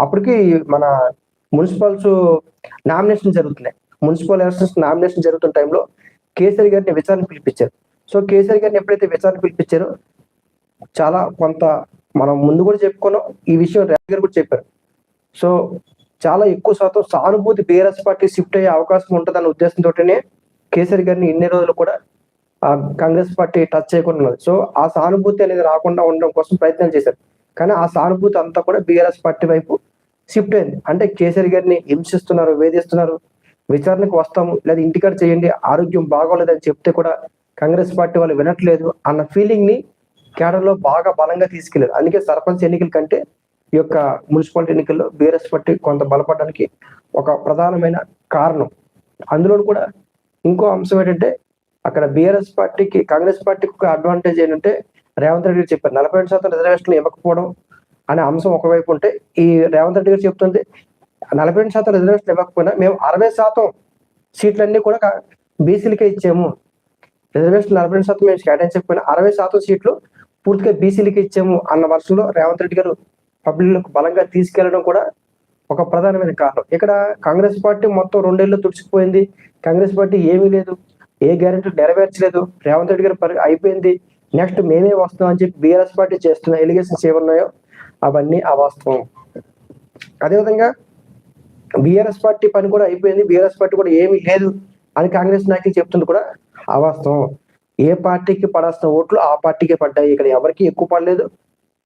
అప్పటికి మన మున్సిపల్స్ నామినేషన్ జరుగుతున్నాయి. మున్సిపల్ ఎలక్షన్స్ నామినేషన్ జరుగుతున్న టైంలో కేసరి గారిని విచారణ పిలిపించారు. సో కేసరి గారిని ఎప్పుడైతే విచారణ పిలిపించారో చాలా కొంత మనం ముందు కూడా చెప్పుకున్నాం ఈ విషయం రేవంత్ గారు కూడా చెప్పారు. సో చాలా ఎక్కువ శాతం సానుభూతి బీఆర్ఎస్ పార్టీ షిఫ్ట్ అయ్యే అవకాశం ఉంటుందన్న ఉద్దేశంతోనే కేసరి గారిని ఇన్ని రోజులు కూడా కాంగ్రెస్ పార్టీ టచ్ చేయకుండా ఉన్నది. సో ఆ సానుభూతి అనేది రాకుండా ఉండడం కోసం ప్రయత్నం చేశారు. కానీ ఆ సానుభూతి అంతా కూడా బీఆర్ఎస్ పార్టీ వైపు షిఫ్ట్ అయింది. అంటే కేసీఆర్ గారిని హింసిస్తున్నారు వేధిస్తున్నారు. విచారణకు వస్తాము లేదా ఇంటికాడ చేయండి ఆరోగ్యం బాగోలేదని చెప్తే కూడా కాంగ్రెస్ పార్టీ వాళ్ళు వినట్లేదు అన్న ఫీలింగ్ని కేడర్లో బాగా బలంగా తీసుకెళ్ళారు. అందుకే సర్పంచ్ ఎన్నికల కంటే ఈ యొక్క మున్సిపాలిటీ ఎన్నికల్లో బీఆర్ఎస్ పార్టీ కొంత బలపడడానికి ఒక ప్రధానమైన కారణం. అందులో కూడా ఇంకో అంశం ఏంటంటే అక్కడ బీఆర్ఎస్ పార్టీకి కాంగ్రెస్ పార్టీకి ఒక అడ్వాంటేజ్ ఏంటంటే రేవంత్ రెడ్డి గారు చెప్పారు నలభై రెండు శాతం రిజర్వేషన్లు ఇవ్వకపోవడం అనే అంశం ఒకవైపు ఉంటే ఈ రేవంత్ రెడ్డి గారు చెప్తుంది నలభై రెండు శాతం రిజర్వేషన్లు ఇవ్వకపోయినా మేము అరవై శాతం సీట్లన్నీ కూడా బీసీలకే ఇచ్చాము. రిజర్వేషన్ నలభై రెండు శాతం మేము కేటాయించకపోయినా అరవై శాతం సీట్లు పూర్తిగా బీసీలకి ఇచ్చాము అన్న వర్షంలో రేవంత్ రెడ్డి గారు పబ్లిక్ బలంగా తీసుకెళ్ళడం కూడా ఒక ప్రధానమైన కారణం. ఇక్కడ కాంగ్రెస్ పార్టీ మొత్తం రెండేళ్ళు తుడిచిపోయింది కాంగ్రెస్ పార్టీ ఏమీ లేదు. ఏ గ్యారెంటీ నెరవేర్చలేదు. రేవంత్ రెడ్డి గారు పరి- అయిపోయింది. నెక్స్ట్ మేమే వస్తాం అని చెప్పి బీఆర్ఎస్ పార్టీ చేస్తున్న ఎలిగేషన్స్ ఏమున్నాయో అవన్నీ అవాస్తవం అదేవిధంగా బీఆర్ఎస్ పార్టీ పని కూడా అయిపోయింది. బీఆర్ఎస్ పార్టీ కూడా ఏమీ లేదు అని కాంగ్రెస్ నాయకులు చెప్తుంది కూడా అవాస్తవం ఏ పార్టీకి పడాల్సిన ఓట్లు ఆ పార్టీకే పడ్డాయి. ఇక్కడ ఎవరికి ఎక్కువ పడలేదు.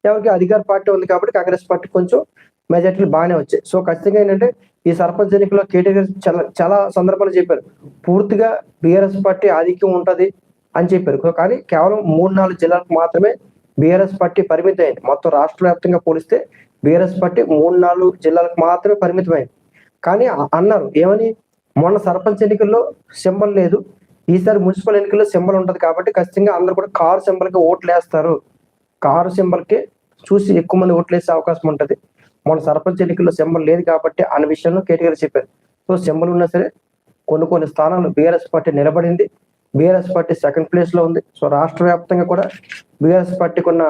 ఎవరికి అధికార పార్టీ ఉంది కాబట్టి కాంగ్రెస్ పార్టీ కొంచెం మెజార్టీలు బాగానే వచ్చాయి. సో ఖచ్చితంగా ఏంటంటే ఈ సర్పంచ్ ఎన్నికల్లో కేటీఆర్ చాలా చాలా సందర్భాలు చెప్పారు. పూర్తిగా బీఆర్ఎస్ పార్టీ ఆధిక్యం ఉంటది అని చెప్పారు. కానీ కేవలం మూడు నాలుగు జిల్లాలకు మాత్రమే బీఆర్ఎస్ పార్టీ పరిమితం అయింది. మొత్తం రాష్ట్ర వ్యాప్తంగా పోలిస్తే బీఆర్ఎస్ పార్టీ మూడు నాలుగు జిల్లాలకు మాత్రమే పరిమితమైంది. కానీ అన్నారు ఏమని? మొన్న సర్పంచ్ ఎన్నికల్లో సింబల్ లేదు. ఈసారి మున్సిపల్ ఎన్నికల్లో సింబల్ ఉంటుంది కాబట్టి ఖచ్చితంగా అందరూ కూడా కారు సింబల్కి ఓట్లు వేస్తారు కారు సింబల్కి చూసి ఎక్కువ మంది ఓట్లు వేసే అవకాశం ఉంటుంది. మన సర్పంచ్ ఎన్నికల్లో సింబల్ లేదు కాబట్టి అన్న విషయంలో కేటీఆర్ చెప్పారు. సో సింబల్ ఉన్నా సరే కొన్ని కొన్ని స్థానాలు బీఆర్ఎస్ పార్టీ నిలబడింది. బీఆర్ఎస్ పార్టీ సెకండ్ ప్లేస్లో ఉంది. సో రాష్ట్ర వ్యాప్తంగా కూడా బీఆర్ఎస్ పార్టీకి ఉన్న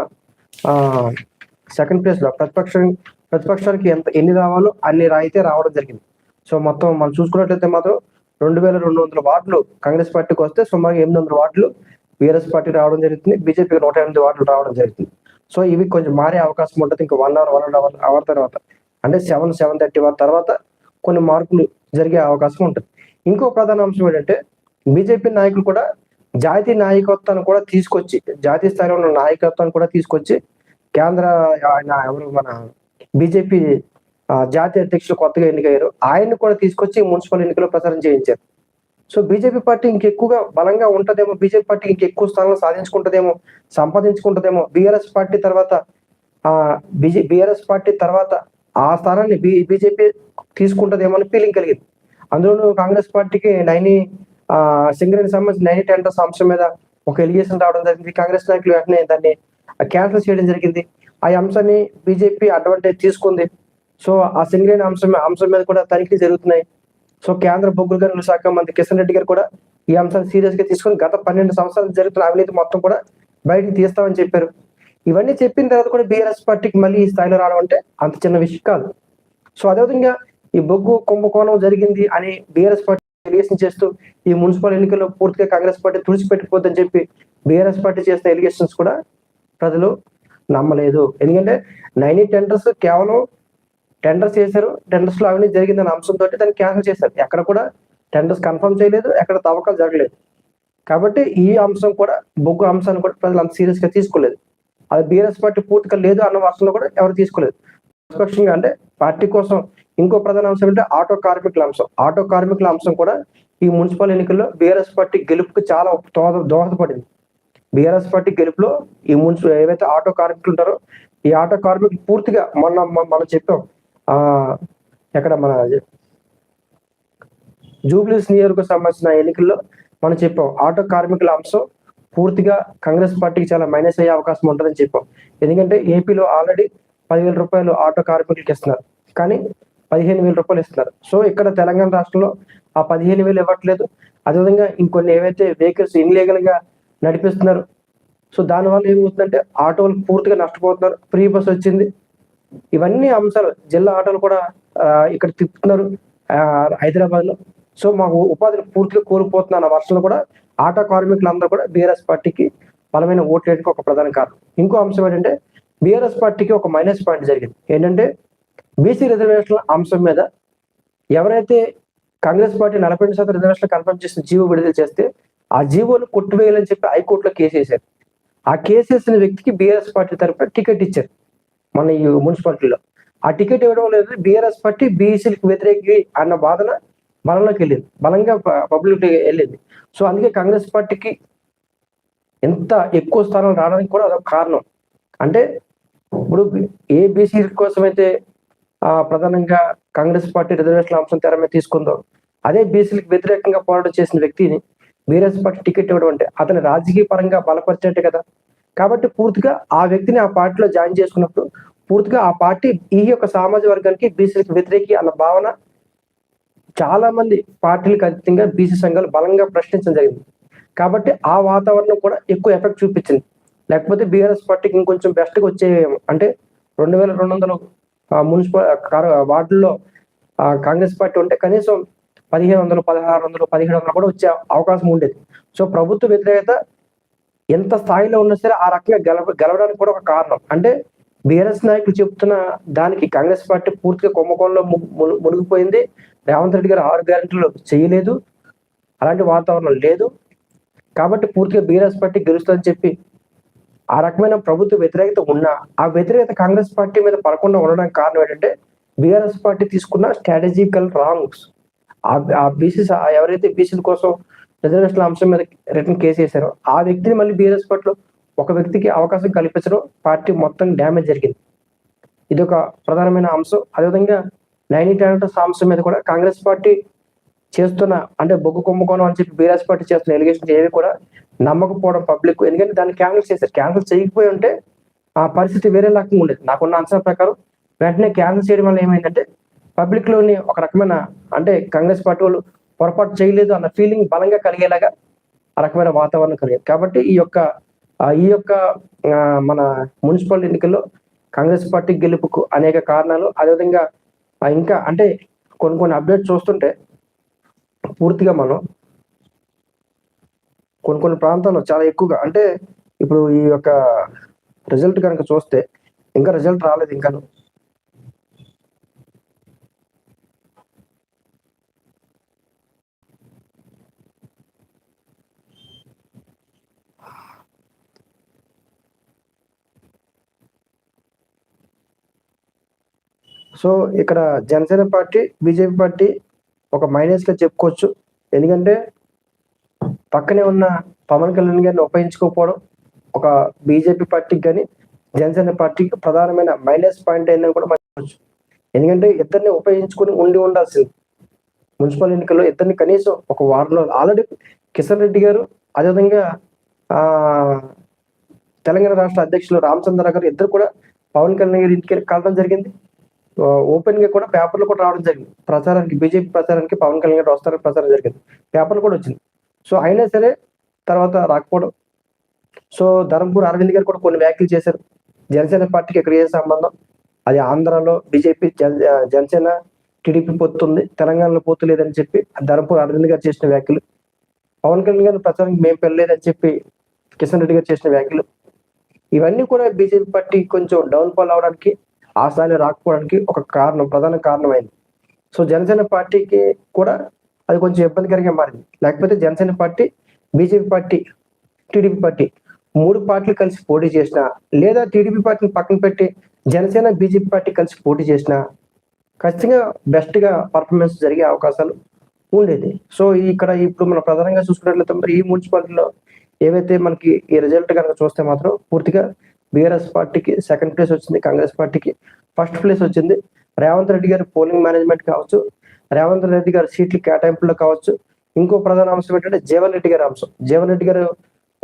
సెకండ్ ప్లేస్లో ప్రతిపక్షం ప్రతిపక్షానికి ఎంత ఎన్ని రావాలో అన్ని అయితే రావడం జరిగింది. సో మొత్తం మనం చూసుకున్నట్లయితే మాత్రం రెండు వేల రెండు వందల వార్డులు కాంగ్రెస్ పార్టీకి వస్తే సుమారు ఎనిమిది వందల వార్డులు బీఆర్ఎస్ పార్టీ రావడం జరుగుతుంది. బీజేపీకి నూట ఎనిమిది వార్డులు రావడం జరుగుతుంది. సో ఇవి కొంచెం మారే అవకాశం ఉంటుంది. ఇంకా one hour one and hour hour తర్వాత. అంటే సెవెన్ సెవెన్ థర్టీ అవర్ తర్వాత కొన్ని మార్పులు జరిగే అవకాశం ఉంటుంది. ఇంకో ప్రధాన అంశం ఏంటంటే బీజేపీ నాయకులు కూడా జాతీయ నాయకత్వాన్ని కూడా తీసుకొచ్చి జాతీయ స్థాయిలో ఉన్న నాయకత్వాన్ని కూడా తీసుకొచ్చి కేంద్ర ఆయన ఎవరు మన బీజేపీ జాతీయ అధ్యక్షులు కొత్తగా ఎన్నికయ్యారు. ఆయన్ని కూడా తీసుకొచ్చి మున్సిపల్ ఎన్నికల్లో ప్రచారం చేయించారు. సో బీజేపీ పార్టీ ఇంకెక్కువగా బలంగా ఉంటదేమో బీజేపీ పార్టీ ఇంకెక్కువ స్థానాలు సాధించుకుంటదేమో సంపాదించుకుంటదేమో బీఆర్ఎస్ పార్టీ తర్వాత ఆ బీజే బీఆర్ఎస్ పార్టీ తర్వాత ఆ స్థానాన్ని బీ బీజేపీ తీసుకుంటదేమో అని ఫీలింగ్ కలిగింది. అందులోనూ కాంగ్రెస్ పార్టీకి నైని సింగరేణి సంబంధించి నైని టెండర్స్ అంశం మీద ఒక ఎలిగేషన్ రావడం జరిగింది. కాంగ్రెస్ నాయకులు వెంటనే దాన్ని క్యాన్సిల్ చేయడం జరిగింది. ఆ అంశాన్ని బీజేపీ అడ్వాంటేజ్ తీసుకుంది. సో ఆ సింగరేణి అంశం అంశం మీద కూడా తనిఖీ జరుగుతున్నాయి. సో కేంద్ర బొగ్గులు గనుల శాఖ మంత్రి కిషన్ రెడ్డి గారు కూడా ఈ అంశాన్ని సీరియస్గా తీసుకొని గత పన్నెండు సంవత్సరాలు జరుగుతున్న అవినీతి మొత్తం కూడా బయటికి తీస్తామని చెప్పారు. ఇవన్నీ చెప్పిన తర్వాత కూడా బీఆర్ఎస్ పార్టీకి మళ్ళీ ఈ స్థాయిలో రావడం అంటే అంత చిన్న విషయం కాదు. సో అదేవిధంగా ఈ బొగ్గు కుంభకోణం జరిగింది అని బీఆర్ఎస్ పార్టీ ఎలిగేషన్ చేస్తూ ఈ మున్సిపల్ ఎన్నికల్లో పూర్తిగా కాంగ్రెస్ పార్టీ తుడిచిపెట్టిపోద్దని చెప్పి బీఆర్ఎస్ పార్టీ చేసిన ఎలిగేషన్స్ కూడా ప్రజలు నమ్మలేదు. ఎందుకంటే నైనీ టెండర్స్ కేవలం టెండర్స్ చేశారు టెండర్స్లో అవినీతి జరిగిందన్న అంశంతో దాన్ని క్యాన్సిల్ చేశారు. ఎక్కడ కూడా టెండర్స్ కన్ఫర్మ్ చేయలేదు ఎక్కడ తవ్వకాలు జరగలేదు. కాబట్టి ఈ అంశం కూడా బొగ్గు అంశాన్ని కూడా ప్రజలు అంత సీరియస్గా తీసుకోలేదు. అది బీఆర్ఎస్ పార్టీ పూర్తిగా లేదు అన్న వర్షంలో కూడా ఎవరు తీసుకోలేదు. నిష్పక్షంగా అంటే పార్టీ కోసం ఇంకో ప్రధాన అంశం అంటే ఆటో కార్మికుల అంశం. ఆటో కార్మికుల అంశం కూడా ఈ మున్సిపల్ ఎన్నికల్లో బీఆర్ఎస్ పార్టీ గెలుపుకి చాలా దోహద దోహదపడింది. బీఆర్ఎస్ పార్టీ గెలుపులో ఈ మున్సిపల్ ఏవైతే ఆటో కార్మికులు ఉంటారో ఈ ఆటో కార్మికులు పూర్తిగా మొన్న మనం చెప్పాం ఆ ఎక్కడ మన జూబ్లీస్ నియోజకవర్గం సంబంధించిన ఎన్నికల్లో మనం చెప్పాం ఆటో కార్మికుల అంశం పూర్తిగా కాంగ్రెస్ పార్టీకి చాలా మైనస్ అయ్యే అవకాశం ఉంటుందని చెప్పాం. ఎందుకంటే ఏపీలో ఆల్రెడీ పదివేల రూపాయలు ఆటో కార్మికులకి ఇస్తున్నారు. కానీ పదిహేను వేల రూపాయలు ఇస్తున్నారు. సో ఇక్కడ తెలంగాణ రాష్ట్రంలో ఆ పదిహేను వేలు ఇవ్వట్లేదు. అదేవిధంగా ఇంకొన్ని ఏవైతే వెహికల్స్ ఇన్లీగల్గా నడిపిస్తున్నారు సో దానివల్ల ఏమవుతుందంటే ఆటోలు పూర్తిగా నష్టపోతున్నారు. ఫ్రీ బస్ వచ్చింది. ఇవన్నీ అంశాలు జిల్లా ఆటలు కూడా ఆ, ఇక్కడ తిప్పుతున్నారు. హైదరాబాద్లో సో మాకు ఉపాధిని పూర్తిగా కోల్పోతున్న వర్షంలో కూడా ఆటో కార్మికులందరూ కూడా బీఆర్ఎస్ పార్టీకి బలమైన ఓట్లు వేయడానికి ఒక ప్రధాన కారణం. ఇంకో అంశం ఏంటంటే బీఆర్ఎస్ పార్టీకి ఒక మైనస్ పాయింట్ జరిగింది. ఏంటంటే బీసీ రిజర్వేషన్ల అంశం మీద ఎవరైతే కాంగ్రెస్ పార్టీ నలభై రెండు శాతం రిజర్వేషన్ కన్ఫర్మ్ చేసిన జీవో విడుదల చేస్తే ఆ జీవోను కొట్టివేయాలని చెప్పి హైకోర్టులో కేసు వేశారు. ఆ కేసు వేసిన వ్యక్తికి బీఆర్ఎస్ పార్టీ తరఫున టికెట్ ఇచ్చారు. మన ఈ మున్సిపాలిటీలో. ఆ టికెట్ ఇవ్వడం లేదు బీఆర్ఎస్ పార్టీ బీసీలకు వ్యతిరేకి అన్న వాదన బలంలోకి వెళ్ళింది. బలంగా పబ్లిక్ వెళ్ళింది. సో అందుకే కాంగ్రెస్ పార్టీకి ఎంత ఎక్కువ స్థానాలు రావడానికి కూడా అదొక కారణం. అంటే ఇప్పుడు ఏ బీసీ కోసం అయితే ఆ, ప్రధానంగా కాంగ్రెస్ పార్టీ రిజర్వేషన్ అంశం తెర మీద తీసుకుందో అదే బీసీలకు వ్యతిరేకంగా పోరాటం చేసిన వ్యక్తిని బీఆర్ఎస్ పార్టీ టికెట్ ఇవ్వడం అంటే అతని రాజకీయ పరంగా బలపరిచినట్టే కదా. కాబట్టి పూర్తిగా ఆ వ్యక్తిని ఆ పార్టీలో జాయిన్ చేసుకున్నప్పుడు పూర్తిగా ఆ పార్టీ ఈ యొక్క సామాజిక వర్గానికి బీసీలకు వ్యతిరేకి అన్న భావన చాలా మంది పార్టీలకు అతీతంగా బీసీ సంఘాలు బలంగా ప్రశ్నించడం జరిగింది. కాబట్టి ఆ వాతావరణం కూడా ఎక్కువ ఎఫెక్ట్ చూపించింది. లేకపోతే బీఆర్ఎస్ పార్టీకి ఇంకొంచెం బెస్ట్గా వచ్చేవేమో అంటే రెండు వేల రెండు వందలు మున్సిపల్ వార్డుల్లో ఆ, కాంగ్రెస్ పార్టీ ఉంటే కనీసం పదిహేను వందలు పదహారు వందలు పదిహేడు వందలు కూడా వచ్చే అవకాశం ఉండేది. సో ప్రభుత్వ వ్యతిరేకత ఎంత స్థాయిలో ఉన్నా సరే ఆ రకంగా గెలవ గెలవడానికి కూడా ఒక కారణం. అంటే బీఆర్ఎస్ నాయకులు చెప్తున్న దానికి కాంగ్రెస్ పార్టీ పూర్తిగా కుంభకోణంలో మునిగిపోయింది. రేవంత్ రెడ్డి గారు ఆరు గ్యారెంటీలు చేయలేదు. అలాంటి వాతావరణం లేదు. కాబట్టి పూర్తిగా బీఆర్ఎస్ పార్టీ గెలుస్తుందని చెప్పి ఆ రకమైన ప్రభుత్వ వ్యతిరేకత ఉన్నా ఆ వ్యతిరేకత కాంగ్రెస్ పార్టీ మీద పడకుండా ఉండడానికి కారణం ఏంటంటే బీఆర్ఎస్ పార్టీ తీసుకున్న స్ట్రాటజికల్ రాంగ్స్. ఆ బీసీ ఎవరైతే బీసీల కోసం రిజర్వేషన్ల అంశం మీద రిటర్న్ కేసు చేశారు. ఆ వ్యక్తిని మళ్ళీ బీఆర్ఎస్ పార్టీలో ఒక వ్యక్తికి అవకాశం కల్పించడం పార్టీ మొత్తం డ్యామేజ్ జరిగింది. ఇది ఒక ప్రధానమైన అంశం. అదేవిధంగా నైన్టీ టాలెంటర్స్ అంశం మీద కూడా కాంగ్రెస్ పార్టీ చేస్తున్న అంటే బొగ్గు కుంభకోణం అని చెప్పి బీఆర్ఎస్ పార్టీ చేస్తున్న ఎలిగేషన్ ఏవి కూడా నమ్మకపోవడం పబ్లిక్ ఎందుకంటే దాన్ని క్యాన్సిల్ చేశారు. క్యాన్సిల్ చేయకపోయి ఉంటే ఆ పరిస్థితి వేరే రకంగా ఉండేది. నాకున్న అంచనా ప్రకారం వెంటనే క్యాన్సిల్ చేయడం వల్ల ఏమైందంటే పబ్లిక్లోని ఒక రకమైన అంటే కాంగ్రెస్ పార్టీ వాళ్ళు పొరపాటు చేయలేదు అన్న ఫీలింగ్ బలంగా కలిగేలాగా ఆ రకమైన వాతావరణం కలిగేది. కాబట్టి ఈ యొక్క ఈ యొక్క మన మున్సిపల్ ఎన్నికల్లో కాంగ్రెస్ పార్టీ గెలుపుకు అనేక కారణాలు అదేవిధంగా ఇంకా అంటే కొన్ని కొన్ని అప్డేట్ చూస్తుంటే పూర్తిగా మనం కొన్ని కొన్ని ప్రాంతాల్లో చాలా ఎక్కువగా అంటే ఇప్పుడు ఈ యొక్క రిజల్ట్ కనుక చూస్తే ఇంకా రిజల్ట్ రాలేదు ఇంకాను. సో ఇక్కడ జనసేన పార్టీ బీజేపీ పార్టీ ఒక మైనస్గా చెప్పుకోవచ్చు. ఎందుకంటే పక్కనే ఉన్న పవన్ కళ్యాణ్ గారిని ఉపయోగించుకోకపోవడం ఒక బీజేపీ పార్టీకి కానీ జనసేన పార్టీకి ప్రధానమైన మైనస్ పాయింట్ అయిందని కూడా మనం ఎందుకంటే ఇద్దరిని ఉపయోగించుకుని ఉండి ఉండాల్సింది. మున్సిపల్ ఎన్నికల్లో ఇద్దరిని కనీసం ఒక వారంలో ఆల్రెడీ కిషన్ రెడ్డి గారు అదేవిధంగా ఆ తెలంగాణ రాష్ట్ర అధ్యక్షులు రామచంద్ర గారు ఇద్దరు కూడా పవన్ కళ్యాణ్ గారి ఇంటికి కలవడం జరిగింది. ఓపెన్గా కూడా పేపర్లు కూడా రావడం జరిగింది. ప్రచారానికి బీజేపీ ప్రచారానికి పవన్ కళ్యాణ్ గారు వస్తారని ప్రచారం జరిగింది. పేపర్లు కూడా వచ్చింది. సో అయినా సరే తర్వాత రాకపోవడం. సో ధర్మపూర్ అరవింద్ గారు కూడా కొన్ని వ్యాఖ్యలు చేశారు. జనసేన పార్టీకి ఇక్కడ ఏ సంబంధం. అది ఆంధ్రాలో బీజేపీ జనసేన టీడీపీ పొత్తుంది తెలంగాణలో పొత్తు లేదని చెప్పి ధర్మపూర్ అరవింద్ గారు చేసిన వ్యాఖ్యలు. పవన్ కళ్యాణ్ గారి ప్రచారానికి మేము పెళ్ళలేదని చెప్పి కిషన్ రెడ్డి గారు చేసిన వ్యాఖ్యలు. ఇవన్నీ కూడా బీజేపీ పార్టీ కొంచెం డౌన్ ఫాల్ అవడానికి ఆ స్థాయిలో రాకపోవడానికి ఒక కారణం ప్రధాన కారణమైంది. సో జనసేన పార్టీకి కూడా అది కొంచెం ఇబ్బందికరంగా మారింది. లేకపోతే Janasena party BJP party TDP party మూడు పార్టీలు కలిసి పోటీ చేసిన లేదా టీడీపీ పార్టీని పక్కన పెట్టి జనసేన బీజేపీ పార్టీ కలిసి పోటీ చేసిన ఖచ్చితంగా బెస్ట్గా పర్ఫార్మెన్స్ జరిగే అవకాశాలు ఉండేది. సో ఇక్కడ ఇప్పుడు మనం ప్రధానంగా చూసుకున్నట్లయితే మరి ఈ మున్సిపాలిటీలో ఏవైతే మనకి ఈ రిజల్ట్ కనుక చూస్తే మాత్రం పూర్తిగా బీఆర్ఎస్ పార్టీకి సెకండ్ ప్లేస్ వచ్చింది కాంగ్రెస్ పార్టీకి ఫస్ట్ ప్లేస్ వచ్చింది. రేవంత్ రెడ్డి గారి పోలింగ్ మేనేజ్మెంట్ కావచ్చు రేవంత్ రెడ్డి గారి సీట్లు కేటాయింపులో కావచ్చు. ఇంకో ప్రధాన అంశం ఏంటంటే జీవన్ రెడ్డి గారి అంశం. జీవన్ రెడ్డి గారు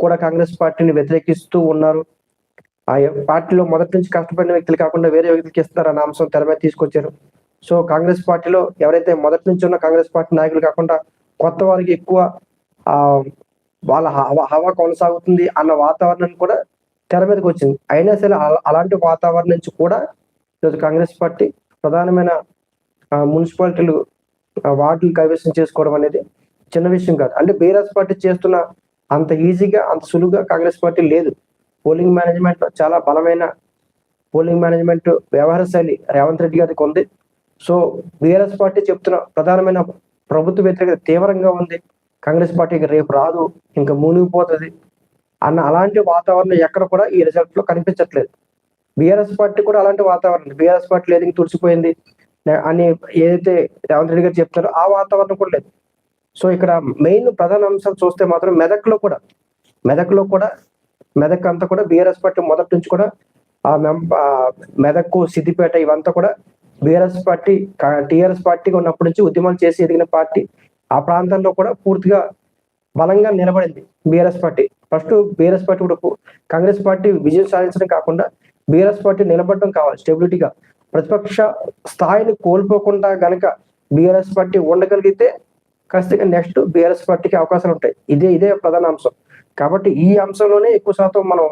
కూడా కాంగ్రెస్ పార్టీని వ్యతిరేకిస్తూ ఉన్నారు. ఆ పార్టీలో మొదటి నుంచి కష్టపడిన వ్యక్తులు కాకుండా వేరే వ్యక్తులకి ఇస్తారన్న అంశం తెర మీద తీసుకొచ్చారు. సో కాంగ్రెస్ పార్టీలో ఎవరైతే మొదటి నుంచి ఉన్న కాంగ్రెస్ పార్టీ నాయకులు కాకుండా కొత్త వారికి ఎక్కువ ఆ వాళ్ళ హవా హవా కొనసాగుతుంది అన్న వాతావరణం కూడా తెర మీదకి వచ్చింది. అయినా సరే అలాంటి వాతావరణం నుంచి కూడా ఈరోజు కాంగ్రెస్ పార్టీ ప్రధానమైన మున్సిపాలిటీలు వార్డులు కైవసం చేసుకోవడం అనేది చిన్న విషయం కాదు. అంటే బీఆర్ఎస్ పార్టీ చేస్తున్న అంత ఈజీగా అంత సులువుగా కాంగ్రెస్ పార్టీ లేదు. పోలింగ్ మేనేజ్మెంట్ చాలా బలమైన పోలింగ్ మేనేజ్మెంట్ వ్యవహార శైలి రేవంత్ రెడ్డి గారికి ఉంది సో బీఆర్ఎస్ పార్టీ చెప్తున్న ప్రధానమైన ప్రభుత్వ వ్యతిరేకత తీవ్రంగా ఉంది. కాంగ్రెస్ పార్టీకి రేపు రాదు. ఇంకా మునిగిపోతుంది. అన్న అలాంటి వాతావరణం ఎక్కడ కూడా ఈ రిజల్ట్లో కనిపించట్లేదు. బీఆర్ఎస్ పార్టీ కూడా అలాంటి వాతావరణం. బీఆర్ఎస్ పార్టీ లేదు తుడిచిపోయింది? అని ఏదైతే రేవంత్ రెడ్డి గారు చెప్తారో ఆ వాతావరణం కూడా లేదు. సో ఇక్కడ మెయిన్ ప్రధాన అంశం చూస్తే మాత్రం మెదక్లో కూడా మెదక్లో కూడా మెదక్ అంతా కూడా బీఆర్ఎస్ పార్టీ మొదటి నుంచి కూడా ఆ మెదక్ సిద్దిపేట ఇవంతా కూడా బీఆర్ఎస్ పార్టీ టిఆర్ఎస్ పార్టీగా ఉన్నప్పటి నుంచి ఉద్యమాలు చేసి ఎదిగిన పార్టీ ఆ ప్రాంతంలో కూడా పూర్తిగా బలంగా నిలబడింది BRS party. First BRS party కూడా కాంగ్రెస్ పార్టీ విజయం సాధించడం కాకుండా బీఆర్ఎస్ పార్టీ నిలబడడం కావాలి స్టెబిలిటీగా. ప్రతిపక్ష స్థాయిని కోల్పోకుండా గనక బీఆర్ఎస్ పార్టీ ఉండగలిగితే ఖచ్చితంగా నెక్స్ట్ బీఆర్ఎస్ పార్టీకి అవకాశాలు ఉంటాయి. ఇదే ఇదే ప్రధాన అంశం. కాబట్టి ఈ అంశంలోనే ఎక్కువ శాతం మనం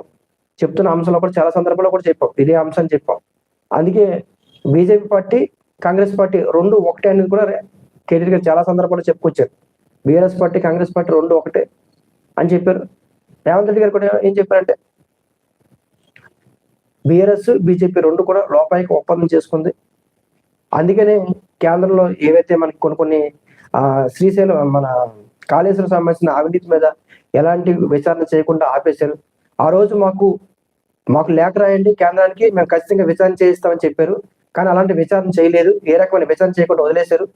చెప్తున్న అంశంలో కూడా చాలా సందర్భాల్లో కూడా చెప్పాం. ఇదే అంశం చెప్పాం. అందుకే బీజేపీ పార్టీ కాంగ్రెస్ పార్టీ రెండు ఒకటే అనేది కూడా కేటీఆర్ గారు చాలా సందర్భాల్లో చెప్పుకొచ్చారు. బీఆర్ఎస్ పార్టీ కాంగ్రెస్ పార్టీ రెండు ఒకటే అని చెప్పారు. రేవంత్ రెడ్డి గారు కూడా ఏం చెప్పారంటే బీఆర్ఎస్ బీజేపీ రెండు కూడా లోపాయికి ఒప్పందం చేసుకుంది. అందుకనే కేంద్రంలో ఏవైతే మనకి కొన్ని కొన్ని శ్రీశైలం మన కాళేశ్వరం సంబంధించిన అవినీతి మీద ఎలాంటి విచారణ చేయకుండా ఆపేశారు. ఆ రోజు మాకు మాకు లేఖ రాయండి కేంద్రానికి మేము ఖచ్చితంగా విచారణ చేయిస్తామని చెప్పారు. కానీ అలాంటి విచారణ చేయలేదు. ఏ రకమైన విచారణ చేయకుండా వదిలేశారు.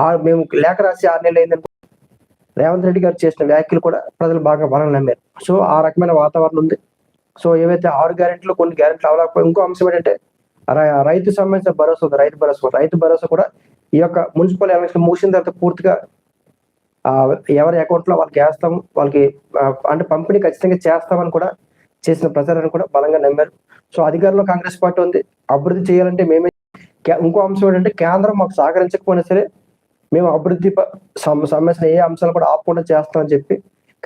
ఆ మేము లేఖ రాసి ఆరు నెలలు అయిందని రేవంత్ రెడ్డి గారు చేసిన వ్యాఖ్యలు కూడా ప్రజలు బాగా బలం నమ్మారు. సో ఆ రకమైన వాతావరణం ఉంది. సో ఏవైతే ఆరు గ్యారెంట్లు కొన్ని గ్యారెంట్లు అవ్వలేకపోయి ఇంకో అంశం ఏంటంటే రైతు సంబంధించిన భరోసా ఉంది రైతు భరోసా రైతు భరోసా కూడా ఈ యొక్క మున్సిపల్ ఎలక్షన్ ముగిసిన తర్వాత పూర్తిగా ఎవరి అకౌంట్లో వాళ్ళకి వేస్తాం వాళ్ళకి అంటే పంపిణీ ఖచ్చితంగా చేస్తామని కూడా చేసిన ప్రచారాన్ని కూడా బలంగా నమ్మారు. సో అధికారంలో కాంగ్రెస్ పార్టీ ఉంది. అభివృద్ధి చేయాలంటే మేమే ఇంకో అంశం ఏంటంటే కేంద్రం మాకు సహకరించకపోయినా సరే మేము అభివృద్ధి సమస్య ఏ అంశాలు కూడా ఆపకుండా చేస్తామని చెప్పి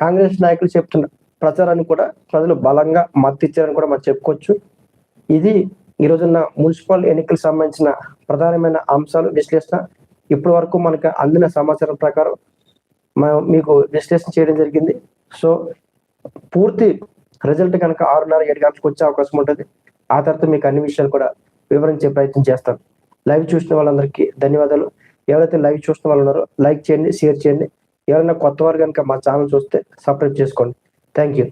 కాంగ్రెస్ నాయకులు చెప్తున్న ప్రచారాన్ని కూడా ప్రజలు బలంగా మద్దతిచ్చారని కూడా మనం చెప్పుకోవచ్చు. ఇది ఈ రోజున మున్సిపల్ ఎన్నికలకు సంబంధించిన ప్రధానమైన అంశాలు విశ్లేషణ. ఇప్పటి వరకు మనకు అందిన సమాచారం ప్రకారం మనం మీకు విశ్లేషణ చేయడం జరిగింది. సో పూర్తి రిజల్ట్ కనుక ఆరున్నర ఏడు గంటలకు వచ్చే అవకాశం ఉంటుంది. ఆ తర్వాత మీకు అన్ని విషయాలు కూడా వివరించే ప్రయత్నం చేస్తాను లైవ్ చూసిన వాళ్ళందరికీ ధన్యవాదాలు. ఎవరైతే లైవ్ చూస్తున్న వాళ్ళు ఉన్నారో లైక్ చేయండి షేర్ చేయండి. ఎవరైనా కొత్త వారు కనుక మా ఛానల్ చూస్తే సబ్స్క్రైబ్ చేసుకోండి. Thank you